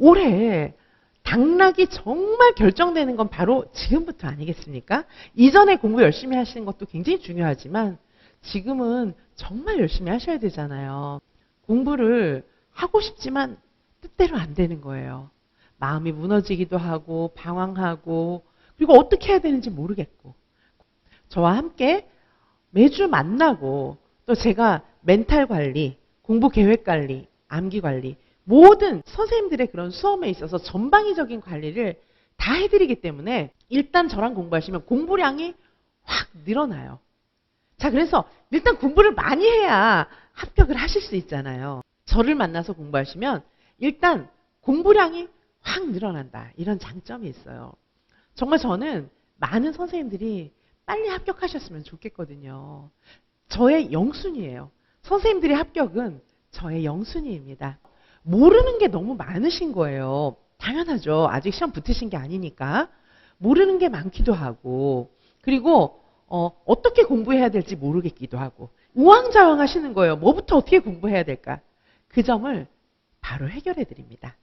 올해 당락이 정말 결정되는 건 바로 지금부터 아니겠습니까? 이전에 공부 열심히 하시는 것도 굉장히 중요하지만 지금은 정말 열심히 하셔야 되잖아요. 공부를 하고 싶지만 뜻대로 안 되는 거예요. 마음이 무너지기도 하고 방황하고 그리고 어떻게 해야 되는지 모르겠고 저와 함께 매주 만나고 또 제가 멘탈 관리, 공부 계획 관리, 암기 관리 모든 선생님들의 그런 수업에 있어서 전방위적인 관리를 다 해드리기 때문에 일단 저랑 공부하시면 공부량이 확 늘어나요. 자, 그래서 일단 공부를 많이 해야 합격을 하실 수 있잖아요. 저를 만나서 공부하시면 일단 공부량이 확 늘어난다. 이런 장점이 있어요. 정말 저는 많은 선생님들이 빨리 합격하셨으면 좋겠거든요. 저의 영순이에요. 선생님들의 합격은 저의 영순이입니다. 모르는 게 너무 많으신 거예요. 당연하죠. 아직 시험 붙으신 게 아니니까. 모르는 게 많기도 하고, 그리고, 어, 어떻게 공부해야 될지 모르겠기도 하고, 우왕좌왕 하시는 거예요. 뭐부터 어떻게 공부해야 될까? 그 점을 바로 해결해 드립니다.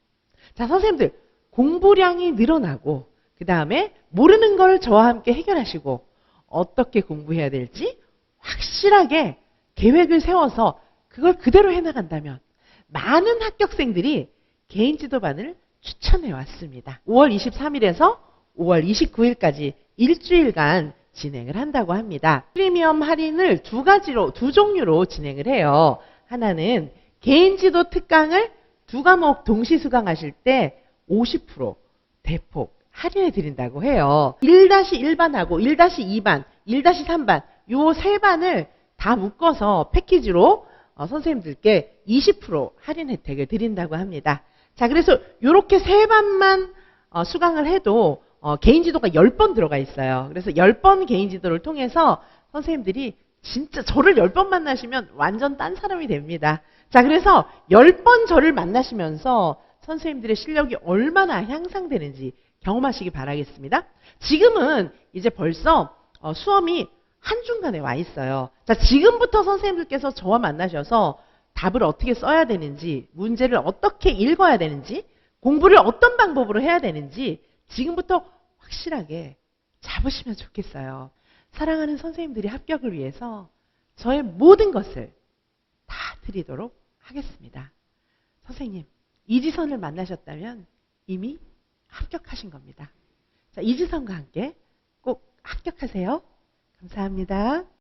자, 선생님들, 공부량이 늘어나고, 그 다음에 모르는 걸 저와 함께 해결하시고, 어떻게 공부해야 될지 확실하게 계획을 세워서 그걸 그대로 해나간다면, 많은 합격생들이 개인 지도반을 추천해 왔습니다. 5월 23일에서 5월 29일까지 일주일간 진행을 한다고 합니다. 프리미엄 할인을 두 가지로, 두 종류로 진행을 해요. 하나는 개인 지도 특강을 두 과목 동시 수강하실 때 50% 대폭 할인해 드린다고 해요. 1-1반하고 1-2반, 1-3반 요 세 반을 다 묶어서 패키지로 어, 선생님들께 20% 할인 혜택을 드린다고 합니다. 자, 그래서 이렇게 세 반만 어, 수강을 해도 어, 개인 지도가 10번 들어가 있어요. 그래서 10번 개인 지도를 통해서 선생님들이 진짜 저를 10번 만나시면 완전 딴 사람이 됩니다. 자, 그래서 10번 저를 만나시면서 선생님들의 실력이 얼마나 향상되는지 경험하시기 바라겠습니다. 지금은 이제 벌써 어, 수험이 한중간에 와 있어요. 자, 지금부터 선생님들께서 저와 만나셔서 답을 어떻게 써야 되는지, 문제를 어떻게 읽어야 되는지, 공부를 어떤 방법으로 해야 되는지 지금부터 확실하게 잡으시면 좋겠어요. 사랑하는 선생님들이 합격을 위해서 저의 모든 것을 다 드리도록 하겠습니다. 선생님, 이지선을 만나셨다면 이미 합격하신 겁니다. 자, 이지선과 함께 꼭 합격하세요. 감사합니다.